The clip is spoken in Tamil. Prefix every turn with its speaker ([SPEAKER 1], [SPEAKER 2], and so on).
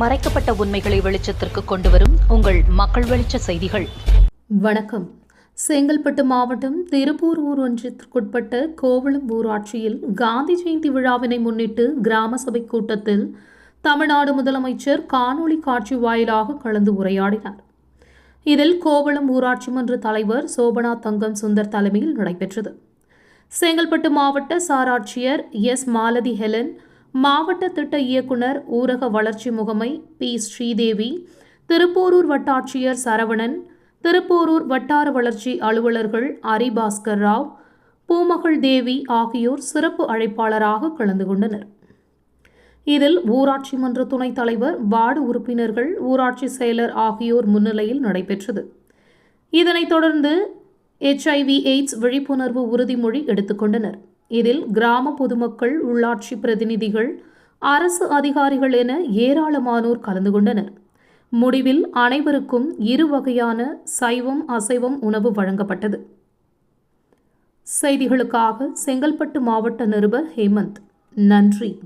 [SPEAKER 1] மறைக்கப்பட்ட உண்மைகளை வெளிச்சத்திற்கு கொண்டுவரும் உங்கள் மக்கள் வெளிச்ச செய்திகள்.
[SPEAKER 2] வணக்கம். செங்கல்பட்டு மாவட்டம் திருப்பூர் ஊர் ஒன்றியத்திற்குட்பட்ட கோவளம் ஊராட்சியில் காந்தி ஜெயந்தி விழாவினை முன்னிட்டு கிராம சபை கூட்டத்தில் தமிழ்நாடு முதலமைச்சர் காணொளி காட்சி வாயிலாக கலந்து உரையாடினார். இதில் கோவளம் ஊராட்சி மன்ற தலைவர் சோபனா தங்கம் சுந்தர் தலைமையில் நடைபெற்றது. செங்கல்பட்டு மாவட்ட சாராட்சியர் எஸ். மாலதி ஹெலன் மாவட்ட திட்ட இயக்குனர் ஊரக வளர்ச்சி முகமை பி. ஸ்ரீதேவி திருப்போரூர் வட்டாட்சியர் சரவணன் திருப்போரூர் வட்டார வளர்ச்சி அலுவலர்கள் அரிபாஸ்கர் ராவ் பூமகள் தேவி ஆகியோர் சிறப்பு அழைப்பாளராக கலந்து கொண்டனர். இதில் ஊராட்சி மன்ற துணைத் தலைவர் வார்டு உறுப்பினர்கள் ஊராட்சி செயலர் ஆகியோர் முன்னிலையில் நடைபெற்றது. இதனைத் தொடர்ந்து எச்ஐவி எய்ட்ஸ் விழிப்புணர்வு உறுதிமொழி எடுத்துக்கொண்டனர் இதில் கிராம பொதுமக்கள் உள்ளாட்சி பிரதிநிதிகள் அரசு அதிகாரிகள் என ஏராளமானோர் கலந்து கொண்டனர். முடிவில் அனைவருக்கும் இரு வகையான சைவம் அசைவம் உணவு வழங்கப்பட்டது. செய்திகளுக்காக செங்கல்பட்டு மாவட்ட நிருபர் ஹேமந்த். நன்றி.